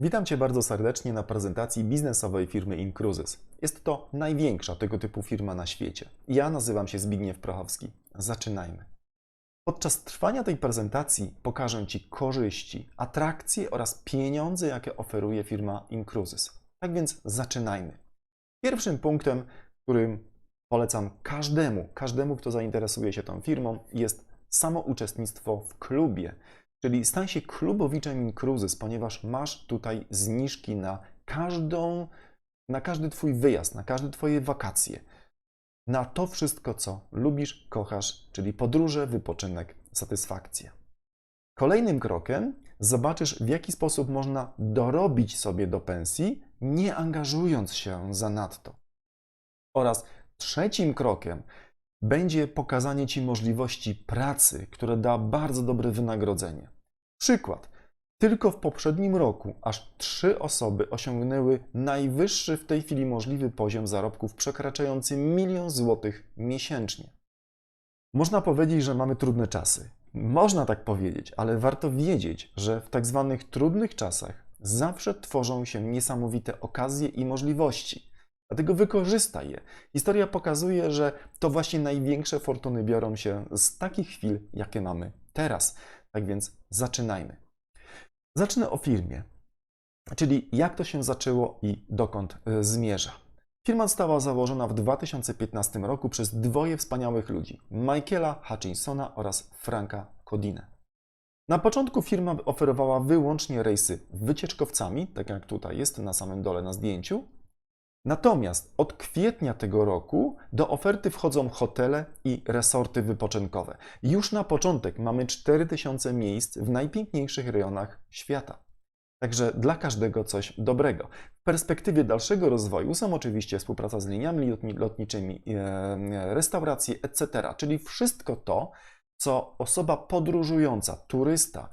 Witam Cię bardzo serdecznie na prezentacji biznesowej firmy Incruises. Jest to największa tego typu firma na świecie. Ja nazywam się Zbigniew Prochowski. Zaczynajmy. Podczas trwania tej prezentacji pokażę Ci korzyści, atrakcje oraz pieniądze, jakie oferuje firma Incruises. Tak więc zaczynajmy. Pierwszym punktem, którym polecam każdemu, każdemu, kto zainteresuje się tą firmą, jest samo uczestnictwo w klubie. Czyli stań się klubowiczem Incruises, ponieważ masz tutaj zniżki na każdą, na każdy Twój wyjazd, na każde Twoje wakacje. Na to wszystko, co lubisz, kochasz, czyli podróże, wypoczynek, satysfakcja. Kolejnym krokiem zobaczysz, w jaki sposób można dorobić sobie do pensji, nie angażując się zanadto. Oraz trzecim krokiem będzie pokazanie Ci możliwości pracy, które da bardzo dobre wynagrodzenie. Przykład. Tylko w poprzednim roku aż trzy osoby osiągnęły najwyższy w tej chwili możliwy poziom zarobków przekraczający milion złotych miesięcznie. Można powiedzieć, że mamy trudne czasy. Można tak powiedzieć, ale warto wiedzieć, że w tak zwanych trudnych czasach zawsze tworzą się niesamowite okazje i możliwości. Dlatego wykorzystaj je. Historia pokazuje, że to właśnie największe fortuny biorą się z takich chwil, jakie mamy teraz. Tak więc zaczynajmy. Zacznę o firmie, czyli jak to się zaczęło i dokąd y, zmierza. Firma została założona w 2015 roku przez dwoje wspaniałych ludzi: Michaela Hutchinsona oraz Franka Codinę. Na początku firma oferowała wyłącznie rejsy wycieczkowcami, tak jak tutaj jest na samym dole na zdjęciu, Natomiast od kwietnia tego roku do oferty wchodzą hotele i resorty wypoczynkowe. Już na początek mamy 4000 miejsc w najpiękniejszych rejonach świata. Także dla każdego coś dobrego. W perspektywie dalszego rozwoju są oczywiście współpraca z liniami lotniczymi, e, restauracje, etc. Czyli wszystko to, co osoba podróżująca, turysta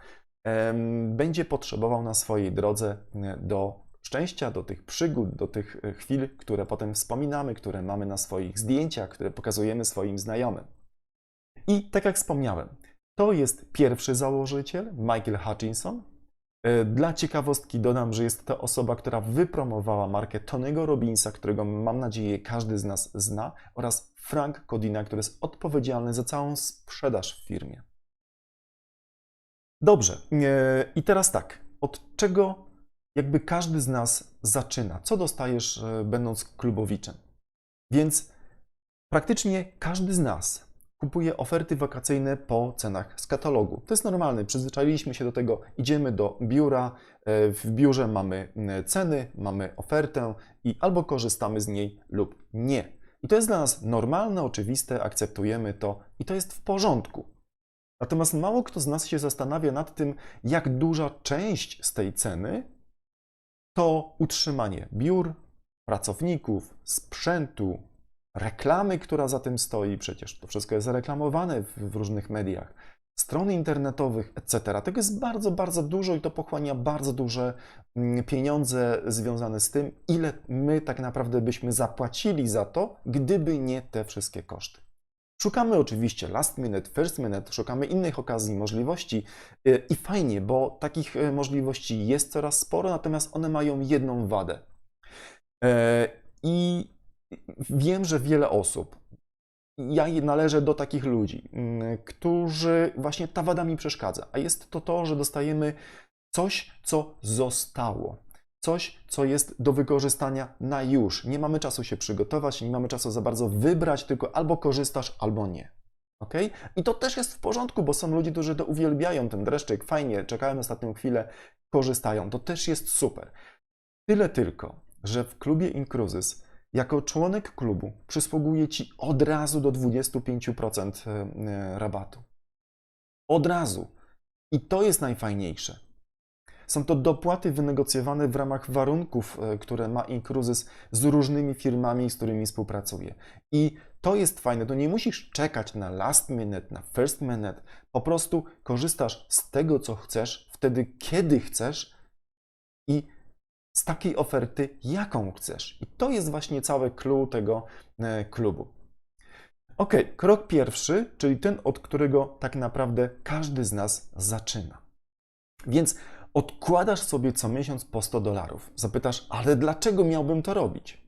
będzie potrzebował na swojej drodze e, do szczęścia, do tych przygód, do tych e, chwil, które potem wspominamy, które mamy na swoich zdjęciach, które pokazujemy swoim znajomym. I tak jak wspomniałem, to jest pierwszy założyciel, Michael Hutchinson. E, dla ciekawostki dodam, że jest to osoba, która wypromowała markę Tonego Robinsa, którego mam nadzieję każdy z nas zna, oraz Frank Codina, który jest odpowiedzialny za całą sprzedaż w firmie. Dobrze, e, i teraz tak, od czego jakby każdy z nas zaczyna. Co dostajesz, e, będąc klubowiczem? Więc praktycznie każdy z nas kupuje oferty wakacyjne po cenach z katalogu. To jest normalne, przyzwyczailiśmy się do tego, idziemy do biura, e, w biurze mamy ceny, mamy ofertę i albo korzystamy z niej lub nie. I to jest dla nas normalne, oczywiste, akceptujemy to i to jest w porządku. Natomiast mało kto z nas się zastanawia nad tym, jak duża część z tej ceny to utrzymanie biur, pracowników, sprzętu, reklamy, która za tym stoi, przecież to wszystko jest reklamowane w, różnych mediach, strony internetowych, etc. Tego jest bardzo, bardzo dużo i to pochłania bardzo duże mm, pieniądze związane z tym, ile my tak naprawdę byśmy zapłacili za to, gdyby nie te wszystkie koszty. Szukamy oczywiście last minute, first minute, szukamy innych okazji, możliwości y, i fajnie, bo takich y, możliwości jest coraz sporo, natomiast one mają jedną wadę. E, I wiem, że wiele osób, ja należę do takich ludzi, mm, którzy właśnie ta wada mi przeszkadza, a jest to to, że dostajemy coś, co zostało coś, co jest do wykorzystania na już. Nie mamy czasu się przygotować, nie mamy czasu za bardzo wybrać, tylko albo korzystasz, albo nie. Ok? I to też jest w porządku, bo są ludzie, którzy to uwielbiają, ten dreszczyk, fajnie, czekają ostatnią chwilę, korzystają. To też jest super. Tyle tylko, że w klubie Incruises jako członek klubu przysługuje Ci od razu do 25% e, e, rabatu. Od razu. I to jest najfajniejsze. Są to dopłaty wynegocjowane w ramach warunków, e, które ma Incruises z różnymi firmami, z którymi współpracuje. I to jest fajne, to nie musisz czekać na last minute, na first minute. Po prostu korzystasz z tego, co chcesz, wtedy, kiedy chcesz i z takiej oferty, jaką chcesz. I to jest właśnie całe clue tego e, klubu. Ok, krok pierwszy, czyli ten, od którego tak naprawdę każdy z nas zaczyna. Więc Odkładasz sobie co miesiąc po 100 dolarów. Zapytasz, ale dlaczego miałbym to robić?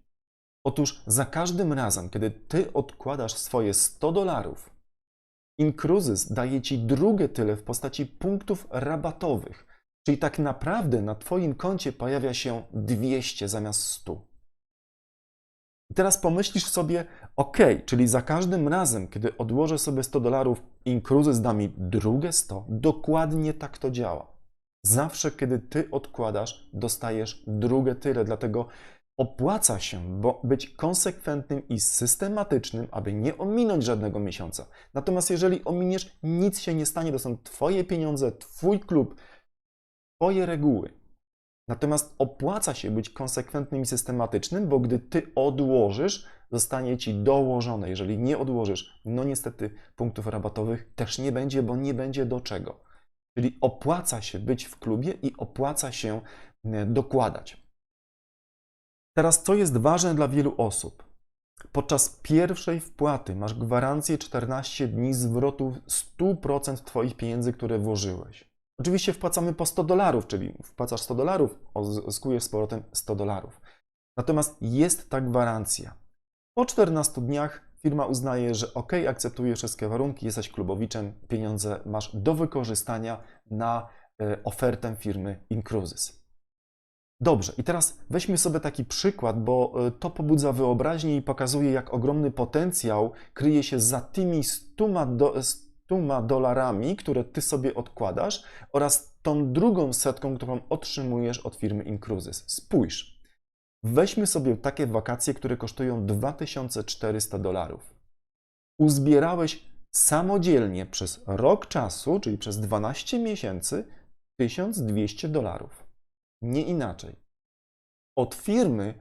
Otóż za każdym razem, kiedy ty odkładasz swoje 100 dolarów, Incruises daje ci drugie tyle w postaci punktów rabatowych. Czyli tak naprawdę na twoim koncie pojawia się 200 zamiast 100. I teraz pomyślisz sobie, ok, czyli za każdym razem, kiedy odłożę sobie 100 dolarów, Incruises da mi drugie 100. Dokładnie tak to działa. Zawsze, kiedy ty odkładasz, dostajesz drugie tyle, dlatego opłaca się bo być konsekwentnym i systematycznym, aby nie ominąć żadnego miesiąca. Natomiast jeżeli ominiesz, nic się nie stanie, to są Twoje pieniądze, Twój klub, Twoje reguły. Natomiast opłaca się być konsekwentnym i systematycznym, bo gdy Ty odłożysz, zostanie Ci dołożone. Jeżeli nie odłożysz, no niestety punktów rabatowych też nie będzie, bo nie będzie do czego. Czyli opłaca się być w klubie i opłaca się dokładać. Teraz, co jest ważne dla wielu osób? Podczas pierwszej wpłaty masz gwarancję 14 dni zwrotu 100% Twoich pieniędzy, które włożyłeś. Oczywiście wpłacamy po 100 dolarów, czyli wpłacasz 100 dolarów, zyskujesz z powrotem 100 dolarów. Natomiast jest ta gwarancja. Po 14 dniach firma uznaje, że ok, akceptuje wszystkie warunki, jesteś klubowiczem, pieniądze masz do wykorzystania na e, ofertę firmy Incruises. Dobrze, i teraz weźmy sobie taki przykład, bo e, to pobudza wyobraźnię i pokazuje, jak ogromny potencjał kryje się za tymi 100, do, 100 dolarami, które ty sobie odkładasz, oraz tą drugą setką, którą otrzymujesz od firmy Incruises. Spójrz, weźmy sobie takie wakacje, które kosztują 2400 dolarów. Uzbierałeś samodzielnie przez rok czasu, czyli przez 12 miesięcy, 1200 dolarów. Nie inaczej. Od firmy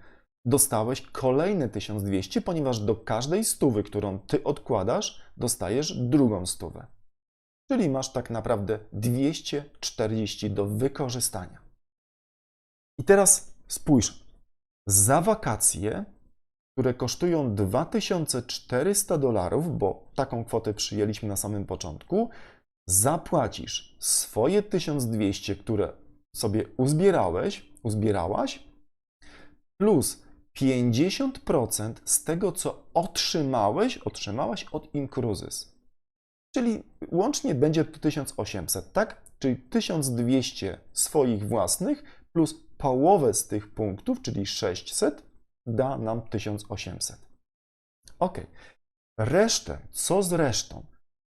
dostałeś kolejne 1200, ponieważ do każdej stówy, którą ty odkładasz, dostajesz drugą stówę. Czyli masz tak naprawdę 240 do wykorzystania. I teraz spójrz, za wakacje, które kosztują 2400 dolarów, bo taką kwotę przyjęliśmy na samym początku, zapłacisz swoje 1200, które sobie uzbierałeś, uzbierałaś, plus 50% z tego, co otrzymałeś, otrzymałaś od Incruises. Czyli łącznie będzie to 1800, tak? Czyli 1200 swoich własnych plus połowę z tych punktów, czyli 600, da nam 1800. Ok. Resztę, co z resztą?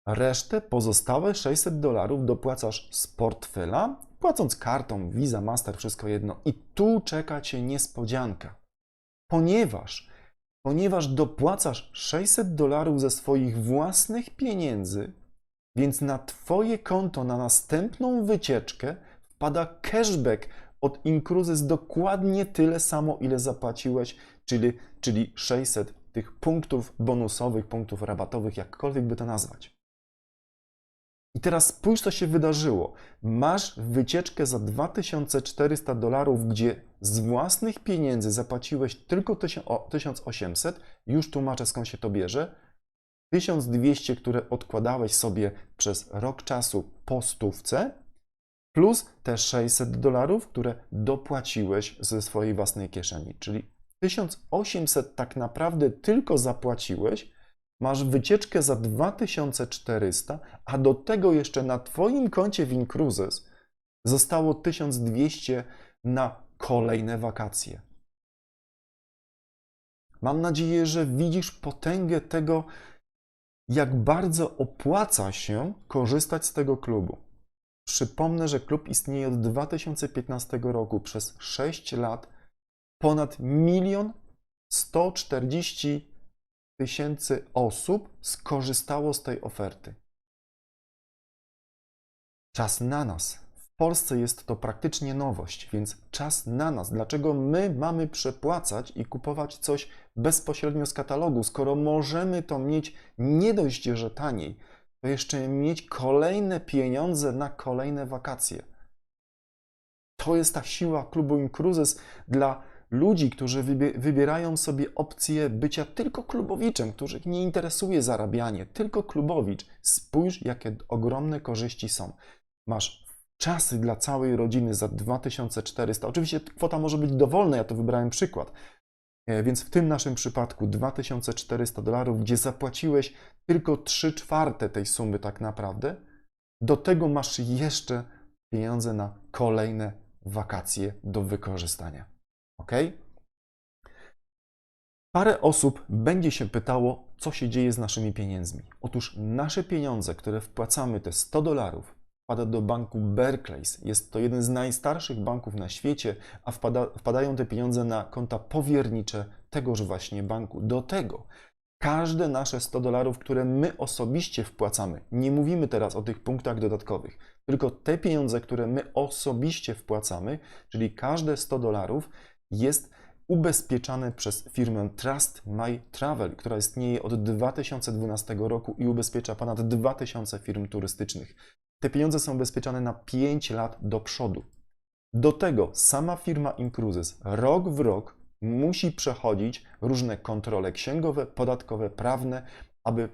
Resztę, pozostałe 600 dolarów dopłacasz z portfela płacąc kartą, Visa, Master, wszystko jedno. I tu czeka Cię niespodzianka, ponieważ, ponieważ dopłacasz 600 dolarów ze swoich własnych pieniędzy, więc na Twoje konto na następną wycieczkę wpada cashback od Incruises dokładnie tyle samo, ile zapłaciłeś, czyli, czyli 600 tych punktów bonusowych, punktów rabatowych, jakkolwiek by to nazwać. I teraz spójrz, co się wydarzyło. Masz wycieczkę za 2400 dolarów, gdzie z własnych pieniędzy zapłaciłeś tylko 1800, już tłumaczę skąd się to bierze. 1200, które odkładałeś sobie przez rok czasu po stówce, plus te 600 dolarów, które dopłaciłeś ze swojej własnej kieszeni. Czyli 1800 tak naprawdę tylko zapłaciłeś, masz wycieczkę za 2400, a do tego jeszcze na Twoim koncie w Incruises zostało 1200 na kolejne wakacje. Mam nadzieję, że widzisz potęgę tego, jak bardzo opłaca się korzystać z tego klubu. Przypomnę, że klub istnieje od 2015 roku przez 6 lat. Ponad milion 140 tysięcy osób skorzystało z tej oferty. Czas na nas. W Polsce jest to praktycznie nowość, więc czas na nas. Dlaczego my mamy przepłacać i kupować coś bezpośrednio z katalogu, skoro możemy to mieć nie dość, że taniej, to jeszcze mieć kolejne pieniądze na kolejne wakacje? To jest ta siła klubu Incruises dla ludzi, którzy wybierają sobie opcję bycia tylko klubowiczem, których nie interesuje zarabianie, tylko klubowicz. Spójrz, jakie ogromne korzyści są. Masz czasy dla całej rodziny za 2400. Oczywiście kwota może być dowolna, ja to wybrałem przykład. E, Więc w tym naszym przypadku 2400 dolarów, gdzie zapłaciłeś tylko 3 czwarte tej sumy tak naprawdę, do tego masz jeszcze pieniądze na kolejne wakacje do wykorzystania. Ok? Parę osób będzie się pytało, co się dzieje z naszymi pieniędzmi. Otóż nasze pieniądze, które wpłacamy, te 100 dolarów, wpada do banku Barclays. Jest to jeden z najstarszych banków na świecie, a wpada, wpadają te pieniądze na konta powiernicze tegoż właśnie banku. Do tego każde nasze 100 dolarów, które my osobiście wpłacamy, nie mówimy teraz o tych punktach dodatkowych, tylko te pieniądze, które my osobiście wpłacamy, czyli każde 100 dolarów jest ubezpieczane przez firmę Trust My Travel, która istnieje od 2012 roku i ubezpiecza ponad 2000 firm turystycznych. Te pieniądze są ubezpieczane na 5 lat do przodu. Do tego sama firma Incruises rok w rok musi przechodzić różne kontrole księgowe, podatkowe, prawne, aby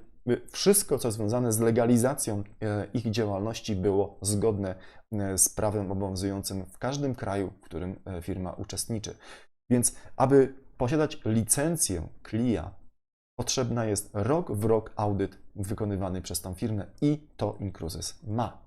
wszystko, co związane z legalizacją e, ich działalności, było zgodne e, z prawem obowiązującym w każdym kraju, w którym e, firma uczestniczy. Więc, aby posiadać licencję CLIA, potrzebna jest rok w rok audyt wykonywany przez tą firmę i to Incruises ma.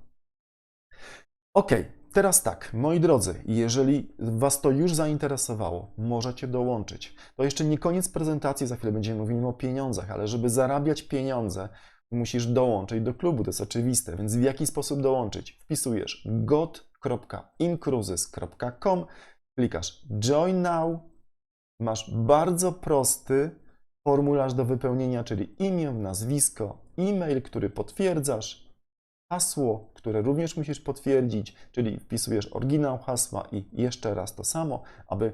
Ok, teraz tak, moi drodzy, jeżeli Was to już zainteresowało, możecie dołączyć. To jeszcze nie koniec prezentacji, za chwilę będziemy mówili o pieniądzach, ale żeby zarabiać pieniądze, musisz dołączyć do klubu, to jest oczywiste. Więc w jaki sposób dołączyć? Wpisujesz got.incruises.com, klikasz Join Now, masz bardzo prosty formularz do wypełnienia, czyli imię, nazwisko, e-mail, który potwierdzasz, hasło, które również musisz potwierdzić, czyli wpisujesz oryginał hasła i jeszcze raz to samo, aby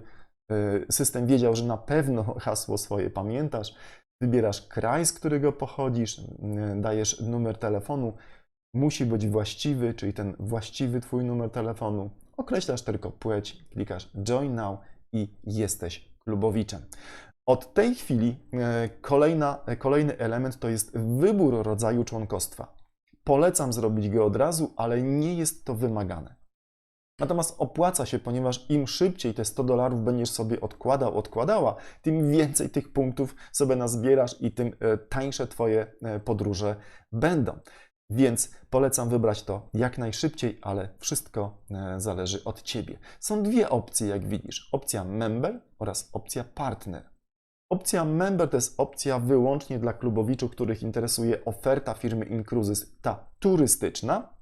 y, system wiedział, że na pewno hasło swoje pamiętasz. Wybierasz kraj, z którego pochodzisz, dajesz numer telefonu, musi być właściwy, czyli ten właściwy Twój numer telefonu. Określasz tylko płeć, klikasz Join Now i jesteś klubowiczem. Od tej chwili e, kolejna, kolejny element to jest wybór rodzaju członkostwa. Polecam zrobić go od razu, ale nie jest to wymagane. Natomiast opłaca się, ponieważ im szybciej te 100 dolarów będziesz sobie odkładał, odkładała, tym więcej tych punktów sobie nazbierasz i tym e, tańsze Twoje e, podróże będą. Więc polecam wybrać to jak najszybciej, ale wszystko zależy od Ciebie. Są dwie opcje, jak widzisz: opcja member oraz opcja partner. Opcja Member to jest opcja wyłącznie dla klubowiczów, których interesuje oferta firmy Incruises, ta turystyczna.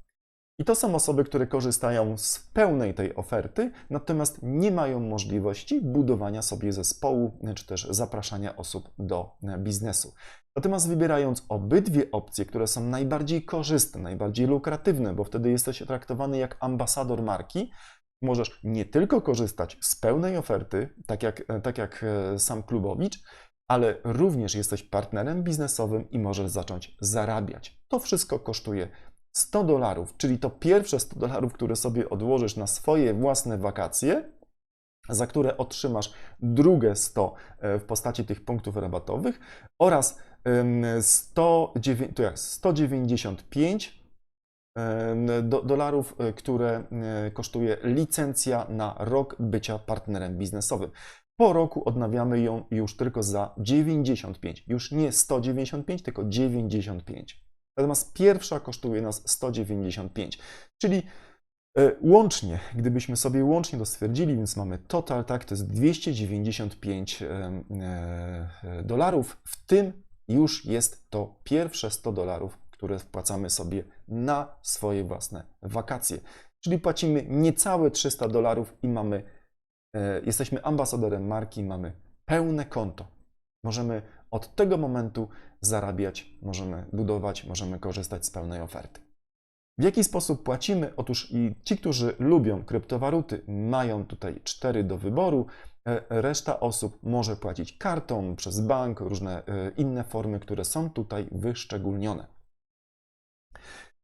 I to są osoby, które korzystają z pełnej tej oferty, natomiast nie mają możliwości budowania sobie zespołu czy też zapraszania osób do biznesu. Natomiast wybierając obydwie opcje, które są najbardziej korzystne, najbardziej lukratywne, bo wtedy jesteś traktowany jak ambasador marki, możesz nie tylko korzystać z pełnej oferty, tak jak, tak jak sam klubowicz, ale również jesteś partnerem biznesowym i możesz zacząć zarabiać. To wszystko kosztuje 100 dolarów, czyli to pierwsze 100 dolarów, które sobie odłożysz na swoje własne wakacje, za które otrzymasz drugie 100 w postaci tych punktów rabatowych oraz 100, to jest 195 do, dolarów, które kosztuje licencja na rok bycia partnerem biznesowym. Po roku odnawiamy ją już tylko za 95, już nie 195, tylko 95. Natomiast pierwsza kosztuje nas 195, czyli łącznie, gdybyśmy sobie łącznie to stwierdzili, więc mamy total, tak, to jest 295 dolarów, w tym już jest to pierwsze 100 dolarów, które wpłacamy sobie na swoje własne wakacje. Czyli płacimy niecałe 300 dolarów i mamy, e, jesteśmy ambasadorem marki, mamy pełne konto. Możemy od tego momentu zarabiać, możemy budować, możemy korzystać z pełnej oferty. W jaki sposób płacimy? Otóż i ci, którzy lubią kryptowaluty, mają tutaj cztery do wyboru. E, Reszta osób może płacić kartą, przez bank, różne e, inne formy, które są tutaj wyszczególnione.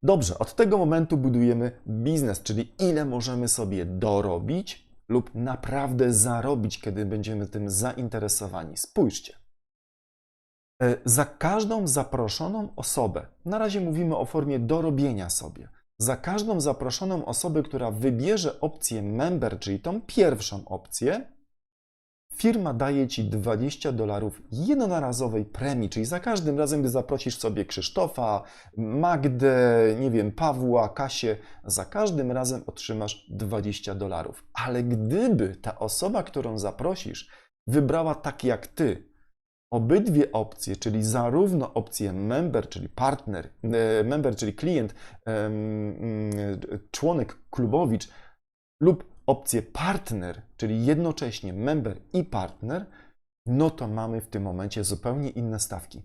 Dobrze, od tego momentu budujemy biznes, czyli ile możemy sobie dorobić lub naprawdę zarobić, kiedy będziemy tym zainteresowani. Spójrzcie. E, Za każdą zaproszoną osobę, na razie mówimy o formie dorobienia sobie, za każdą zaproszoną osobę, która wybierze opcję member, czyli tą pierwszą opcję, firma daje ci 20 dolarów jednorazowej premii, czyli za każdym razem, gdy zaprosisz sobie Krzysztofa, Magdę, nie wiem, Pawła, Kasię, za każdym razem otrzymasz 20 dolarów. Ale gdyby ta osoba, którą zaprosisz, wybrała tak jak ty, obydwie opcje, czyli zarówno opcję member, czyli partner, e, member, czyli klient, mm, członek, klubowicz, lub opcję partner, czyli jednocześnie member i partner, no to mamy w tym momencie zupełnie inne stawki.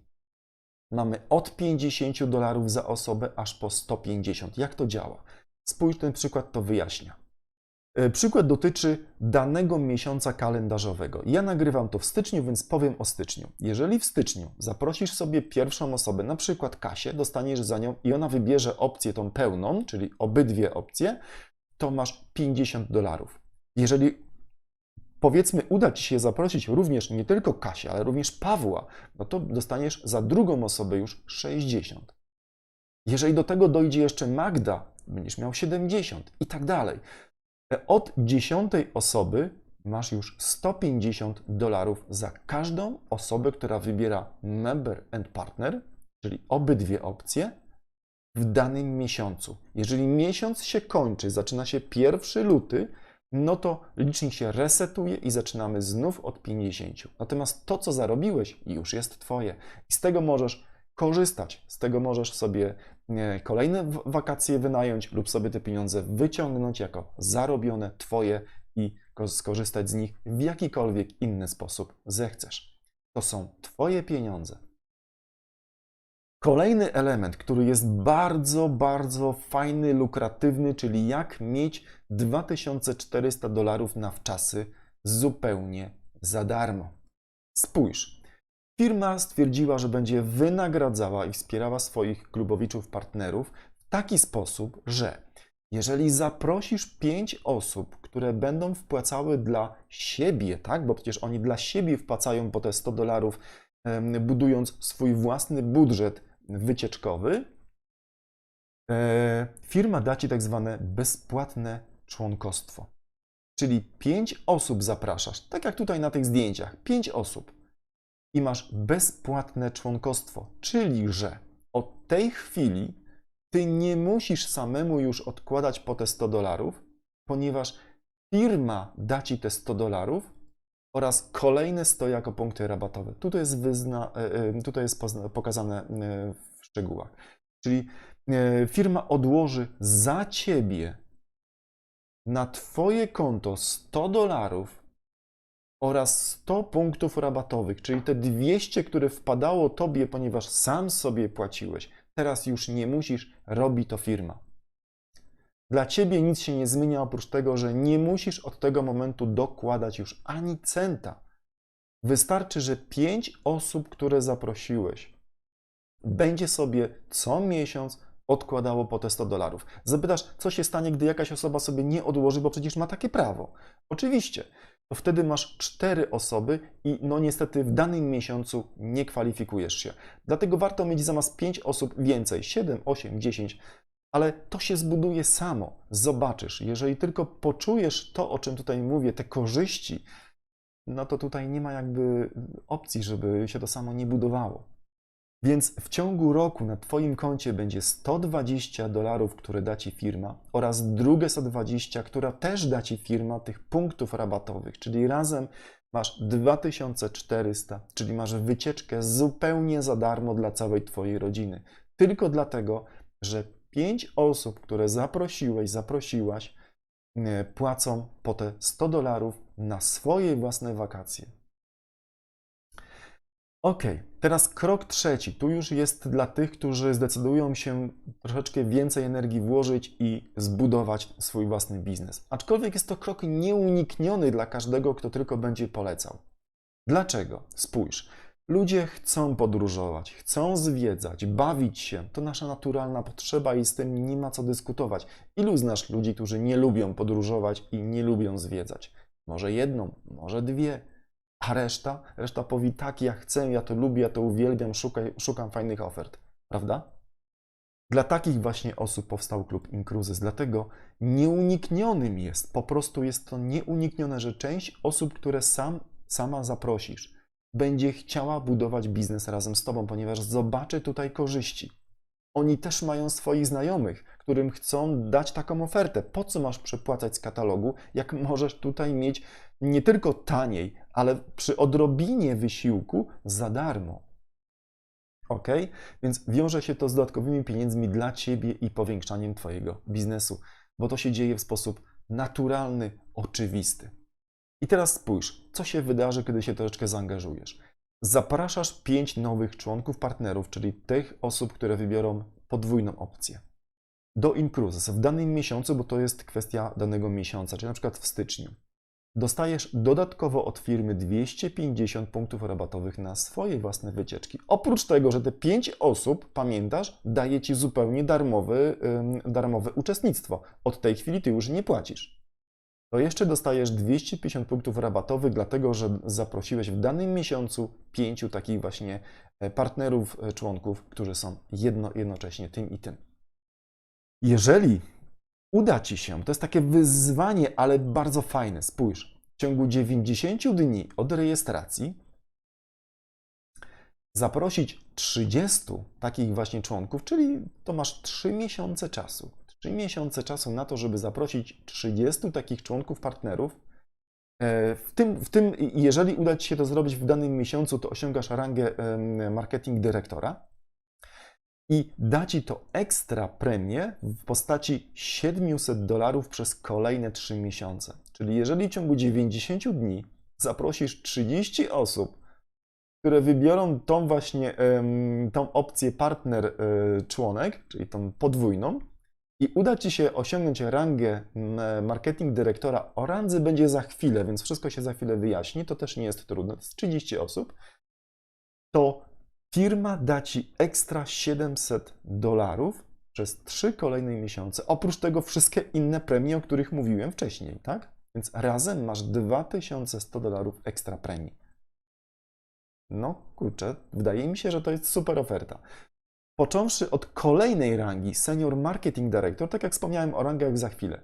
Mamy od 50 dolarów za osobę aż po 150. Jak to działa? Spójrz, ten przykład to wyjaśnia. E, Przykład dotyczy danego miesiąca kalendarzowego. Ja nagrywam to w styczniu, więc powiem o styczniu. Jeżeli w styczniu zaprosisz sobie pierwszą osobę, na przykład Kasię, dostaniesz za nią i ona wybierze opcję tą pełną, czyli obydwie opcje, to masz 50 dolarów. Jeżeli powiedzmy uda Ci się zaprosić również nie tylko Kasię, ale również Pawła, no to dostaniesz za drugą osobę już 60. Jeżeli do tego dojdzie jeszcze Magda, będziesz miał 70 i tak dalej. Od dziesiątej osoby masz już 150 dolarów za każdą osobę, która wybiera member and partner, czyli obydwie opcje w danym miesiącu. Jeżeli miesiąc się kończy, zaczyna się 1 luty, no to licznik się resetuje i zaczynamy znów od 50. Natomiast to, co zarobiłeś, już jest Twoje. I z tego możesz korzystać. Z tego możesz sobie kolejne wakacje wynająć lub sobie te pieniądze wyciągnąć jako zarobione Twoje i ko- skorzystać z nich w jakikolwiek inny sposób zechcesz. To są Twoje pieniądze. Kolejny element, który jest bardzo, bardzo fajny, lukratywny, czyli jak mieć 2400 dolarów na wczasy zupełnie za darmo. Spójrz, firma stwierdziła, że będzie wynagradzała i wspierała swoich klubowiczów, partnerów w taki sposób, że jeżeli zaprosisz 5 osób, które będą wpłacały dla siebie, tak, bo przecież oni dla siebie wpłacają po te 100 dolarów, budując swój własny budżet wycieczkowy, e, firma da Ci tak zwane bezpłatne członkostwo. Czyli 5 osób zapraszasz, tak jak tutaj na tych zdjęciach, 5 osób i masz bezpłatne członkostwo, czyli że od tej chwili ty nie musisz samemu już odkładać po te 100 dolarów, ponieważ firma da ci te 100 dolarów oraz kolejne 100 jako punkty rabatowe. Tutaj jest, wyzna, e, e, tutaj jest pokazane e, w szczegółach. Czyli firma odłoży za ciebie na twoje konto 100 dolarów oraz 100 punktów rabatowych, czyli te 200, które wpadało tobie, ponieważ sam sobie płaciłeś. Teraz już nie musisz, robi to firma. Dla ciebie nic się nie zmienia oprócz tego, że nie musisz od tego momentu dokładać już ani centa. Wystarczy, że 5 osób, które zaprosiłeś, będzie sobie co miesiąc odkładało po te 100 dolarów. Zapytasz, co się stanie, gdy jakaś osoba sobie nie odłoży, bo przecież ma takie prawo. Oczywiście, to wtedy masz cztery osoby i no niestety w danym miesiącu nie kwalifikujesz się. Dlatego warto mieć zamiast 5 osób więcej, 7, 8, 10, ale to się zbuduje samo. Zobaczysz, jeżeli tylko poczujesz to, o czym tutaj mówię, te korzyści, no to tutaj nie ma jakby opcji, żeby się to samo nie budowało. Więc w ciągu roku na Twoim koncie będzie 120 dolarów, które da Ci firma, oraz drugie 120, która też da Ci firma tych punktów rabatowych, czyli razem masz 2400, czyli masz wycieczkę zupełnie za darmo dla całej Twojej rodziny. Tylko dlatego, że 5 osób, które zaprosiłeś, zaprosiłaś, e, płacą po te 100 dolarów na swoje własne wakacje. Ok, teraz krok trzeci. Tu już jest dla tych, którzy zdecydują się troszeczkę więcej energii włożyć i zbudować swój własny biznes. Aczkolwiek jest to krok nieunikniony dla każdego, kto tylko będzie polecał. Dlaczego? Spójrz. Ludzie chcą podróżować, chcą zwiedzać, bawić się. To nasza naturalna potrzeba i z tym nie ma co dyskutować. Ilu znasz ludzi, którzy nie lubią podróżować i nie lubią zwiedzać? Może jedną, może dwie, a reszta? Reszta powie tak, ja chcę, ja to lubię, ja to uwielbiam, szukaj, szukam fajnych ofert. Prawda? Dla takich właśnie osób powstał klub Incruises, dlatego nieuniknionym jest, po prostu jest to nieuniknione, że część osób, które sam, sama zaprosisz, będzie chciała budować biznes razem z Tobą, ponieważ zobaczy tutaj korzyści. Oni też mają swoich znajomych, którym chcą dać taką ofertę. Po co masz przepłacać z katalogu, jak możesz tutaj mieć nie tylko taniej, ale przy odrobinie wysiłku za darmo. Ok? Więc wiąże się to z dodatkowymi pieniędzmi dla Ciebie i powiększaniem Twojego biznesu, bo to się dzieje w sposób naturalny, oczywisty. I teraz spójrz, co się wydarzy, kiedy się troszeczkę zaangażujesz. Zapraszasz pięć nowych członków partnerów, czyli tych osób, które wybiorą podwójną opcję. Do Incruises w danym miesiącu, bo to jest kwestia danego miesiąca, czyli na przykład w styczniu. Dostajesz dodatkowo od firmy 250 punktów rabatowych na swoje własne wycieczki. Oprócz tego, że te 5 osób, pamiętasz, daje ci zupełnie darmowy, darmowe uczestnictwo. Od tej chwili ty już nie płacisz. To jeszcze dostajesz 250 punktów rabatowych, dlatego że zaprosiłeś w danym miesiącu pięciu takich właśnie e, partnerów, e, członków, którzy są jedno, jednocześnie tym i tym. Jeżeli uda Ci się, to jest takie wyzwanie, ale bardzo fajne. Spójrz, w ciągu 90 dni od rejestracji zaprosić 30 takich właśnie członków, czyli to masz 3 miesiące czasu. 3 miesiące czasu na to, żeby zaprosić 30 takich członków partnerów. E, W tym, w tym, jeżeli uda Ci się to zrobić w danym miesiącu, to osiągasz rangę marketing dyrektora i da Ci to ekstra premię w postaci 700 dolarów przez kolejne 3 miesiące. Czyli jeżeli w ciągu 90 dni zaprosisz 30 osób, które wybiorą tą właśnie tą opcję partner e, członek, czyli tą podwójną, i uda Ci się osiągnąć rangę m, marketing dyrektora, o randze będzie za chwilę, więc wszystko się za chwilę wyjaśni, to też nie jest trudne, to jest 30 osób, to firma da Ci ekstra 700 dolarów przez 3 kolejne miesiące. Oprócz tego wszystkie inne premie, o których mówiłem wcześniej, tak? Więc razem masz 2100 dolarów ekstra premii. No kurczę, wydaje mi się, że to jest super oferta. Począwszy od kolejnej rangi Senior Marketing Director, tak jak wspomniałem o rangach za chwilę.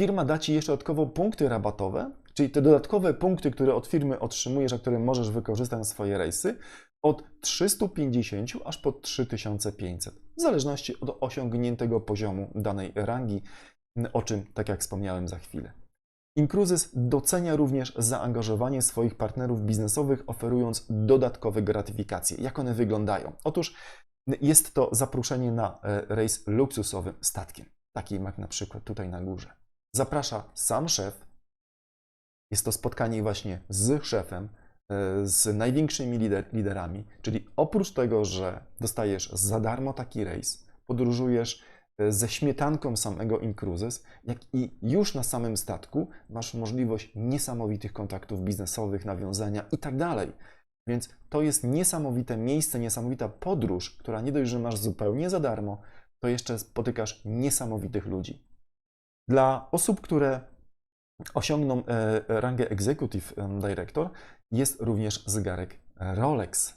Firma da Ci jeszcze dodatkowo punkty rabatowe, czyli te dodatkowe punkty, które od firmy otrzymujesz, a które możesz wykorzystać na swoje rejsy, od 350 aż po 3500, w zależności od osiągniętego poziomu danej rangi, o czym, tak jak wspomniałem, za chwilę. Incruises docenia również zaangażowanie swoich partnerów biznesowych, oferując dodatkowe gratyfikacje. Jak one wyglądają? Otóż jest to zaproszenie na e, rejs luksusowym statkiem, takim jak na przykład tutaj na górze. Zaprasza sam szef. Jest to spotkanie właśnie z szefem, e, z największymi lider, liderami, czyli oprócz tego, że dostajesz za darmo taki rejs, podróżujesz ze śmietanką samego Incruises, jak i już na samym statku masz możliwość niesamowitych kontaktów biznesowych, nawiązania i tak. Więc to jest niesamowite miejsce, niesamowita podróż, która nie dość, że masz zupełnie za darmo, to jeszcze spotykasz niesamowitych ludzi. Dla osób, które osiągną e, rangę Executive Director, jest również zegarek Rolex.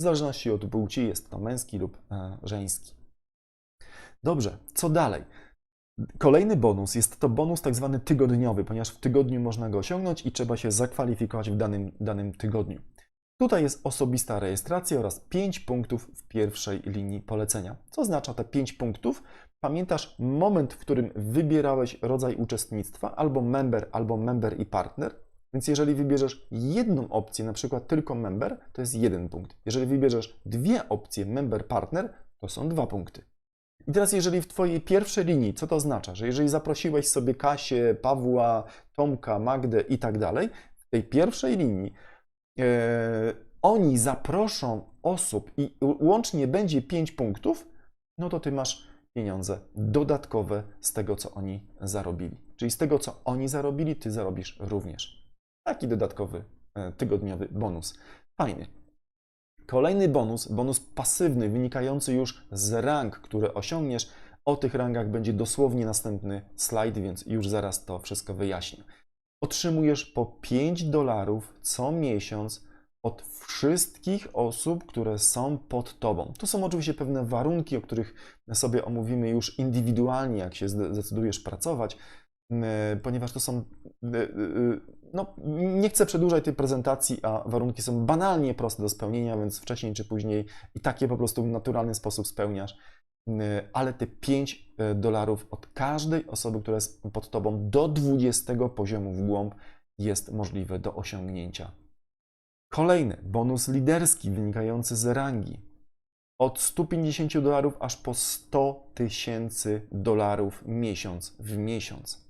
W zależności od płci jest to męski lub e, żeński. Dobrze, co dalej? Kolejny bonus jest to bonus tak zwany tygodniowy, ponieważ w tygodniu można go osiągnąć i trzeba się zakwalifikować w danym, danym tygodniu. Tutaj jest osobista rejestracja oraz 5 punktów w pierwszej linii polecenia. Co oznacza te 5 punktów? Pamiętasz moment, w którym wybierałeś rodzaj uczestnictwa, albo member, albo member i partner? Więc jeżeli wybierzesz jedną opcję, na przykład tylko member, to jest jeden punkt. Jeżeli wybierzesz dwie opcje, member, partner, to są dwa punkty. I teraz, jeżeli w Twojej pierwszej linii, co to oznacza? Że jeżeli zaprosiłeś sobie Kasię, Pawła, Tomka, Magdę i tak dalej, w tej pierwszej linii e, oni zaproszą osób i łącznie będzie 5 punktów, no to Ty masz pieniądze dodatkowe z tego, co oni zarobili. Czyli z tego, co oni zarobili, Ty zarobisz również. Taki dodatkowy e, tygodniowy bonus. Fajny. Kolejny bonus, bonus pasywny, wynikający już z rang, które osiągniesz. O tych rangach będzie dosłownie następny slajd, więc już zaraz to wszystko wyjaśnię. Otrzymujesz po 5 dolarów co miesiąc od wszystkich osób, które są pod tobą. Tu są oczywiście pewne warunki, o których sobie omówimy już indywidualnie, jak się zde- zdecydujesz pracować, e, ponieważ to są. No, nie chcę przedłużać tej prezentacji, a warunki są banalnie proste do spełnienia, więc wcześniej czy później i takie po prostu w naturalny sposób spełniasz. E, Ale te 5 dolarów od każdej osoby, która jest pod tobą do 20 poziomu w głąb jest możliwe do osiągnięcia. Kolejny bonus liderski wynikający z rangi. Od 150 dolarów aż po 100 tysięcy dolarów miesiąc w miesiąc.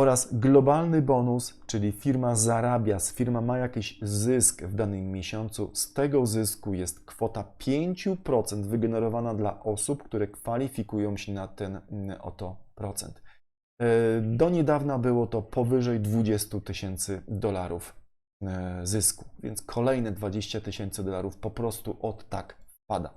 Oraz globalny bonus, czyli firma zarabia, firma ma jakiś zysk w danym miesiącu. Z tego zysku jest kwota 5% wygenerowana dla osób, które kwalifikują się na ten mm, oto procent. E, Do niedawna było to powyżej 20 tysięcy dolarów e, zysku, więc kolejne 20 tysięcy dolarów po prostu od tak wpada.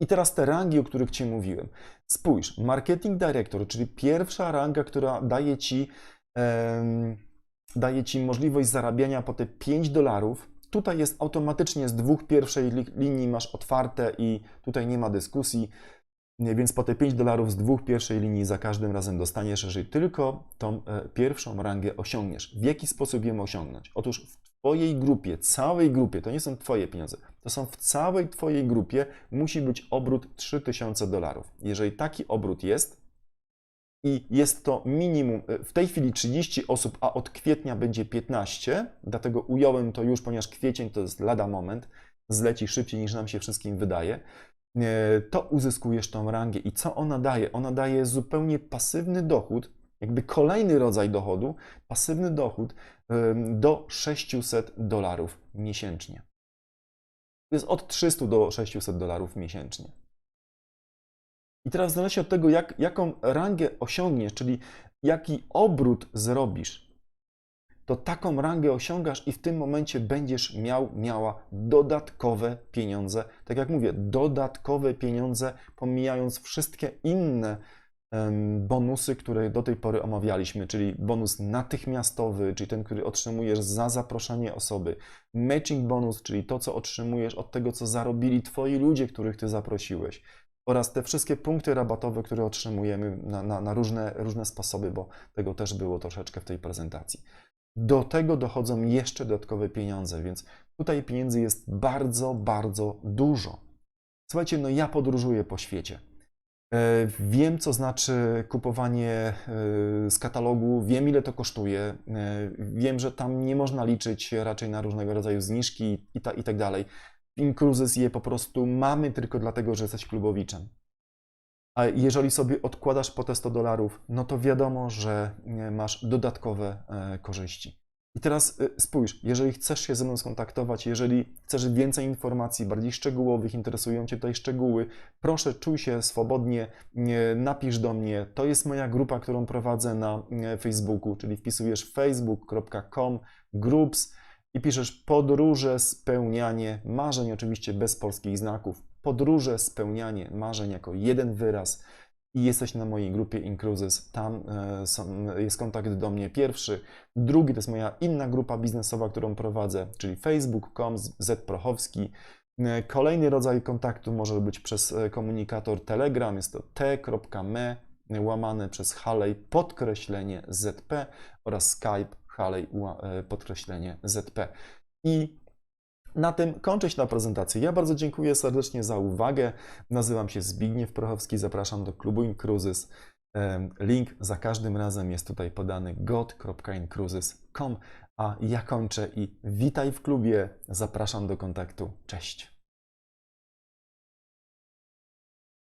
I teraz te rangi, o których Ci mówiłem. Spójrz, Marketing Director, czyli pierwsza ranga, która daje Ci, em, daje ci możliwość zarabiania po te 5 dolarów. Tutaj jest automatycznie z dwóch pierwszej li- linii masz otwarte i tutaj nie ma dyskusji. Więc po te 5 dolarów z dwóch pierwszej linii za każdym razem dostaniesz, jeżeli tylko tą e, pierwszą rangę osiągniesz. W jaki sposób ją osiągnąć? Otóż Twojej grupie, całej grupie, to nie są Twoje pieniądze, to są w całej Twojej grupie musi być obrót 3000 dolarów. Jeżeli taki obrót jest i jest to minimum, e, w tej chwili 30 osób, a od kwietnia będzie 15, dlatego ująłem to już, ponieważ kwiecień to jest lada moment, zleci szybciej niż nam się wszystkim wydaje e, to uzyskujesz tą rangę. I co ona daje? Ona daje zupełnie pasywny dochód, jakby kolejny rodzaj dochodu, pasywny dochód do 600 dolarów miesięcznie. To jest od 300 do 600 dolarów miesięcznie. I teraz w zależności od tego, jak, jaką rangę osiągniesz, czyli jaki obrót zrobisz, to taką rangę osiągasz i w tym momencie będziesz miał, miała dodatkowe pieniądze. Tak jak mówię, dodatkowe pieniądze, pomijając wszystkie inne bonusy, które do tej pory omawialiśmy, czyli bonus natychmiastowy, czyli ten, który otrzymujesz za zaproszenie osoby, matching bonus, czyli to, co otrzymujesz od tego, co zarobili Twoi ludzie, których Ty zaprosiłeś, oraz te wszystkie punkty rabatowe, które otrzymujemy na, na, na różne, różne sposoby, bo tego też było troszeczkę w tej prezentacji. Do tego dochodzą jeszcze dodatkowe pieniądze, więc tutaj pieniędzy jest bardzo, bardzo dużo. Słuchajcie, no ja podróżuję po świecie. E, Wiem, co znaczy kupowanie e, z katalogu, wiem, ile to kosztuje. e, Wiem, że tam nie można liczyć raczej na różnego rodzaju zniżki i, ta, i tak dalej. Je po prostu mamy tylko dlatego, że jesteś klubowiczem. A jeżeli sobie odkładasz po te 100 dolarów, no to wiadomo, że masz dodatkowe korzyści. I teraz e, spójrz, jeżeli chcesz się ze mną skontaktować, jeżeli chcesz więcej informacji, bardziej szczegółowych, interesują Cię tutaj szczegóły, proszę, czuj się swobodnie, napisz do mnie. To jest moja grupa, którą prowadzę na e, Facebooku, czyli wpisujesz facebook.com groups i piszesz podróże, spełnianie marzeń, oczywiście bez polskich znaków. Podróże, spełnianie marzeń jako jeden wyraz i jesteś na mojej grupie Incruises. Tam e, są, jest kontakt do mnie pierwszy. Drugi to jest moja inna grupa biznesowa, którą prowadzę, czyli facebook.com zprochowski. E, Kolejny rodzaj kontaktu może być przez e, komunikator Telegram. Jest to t.me łamane przez Halej podkreślenie ZP oraz Skype Halej podkreślenie ZP. I na tym kończę się na prezentację. Ja bardzo dziękuję serdecznie za uwagę. Nazywam się Zbigniew Prochowski, zapraszam do klubu. Em, Link za każdym razem jest tutaj podany god.incruises.com, a ja kończę i witaj w klubie. Zapraszam do kontaktu. Cześć.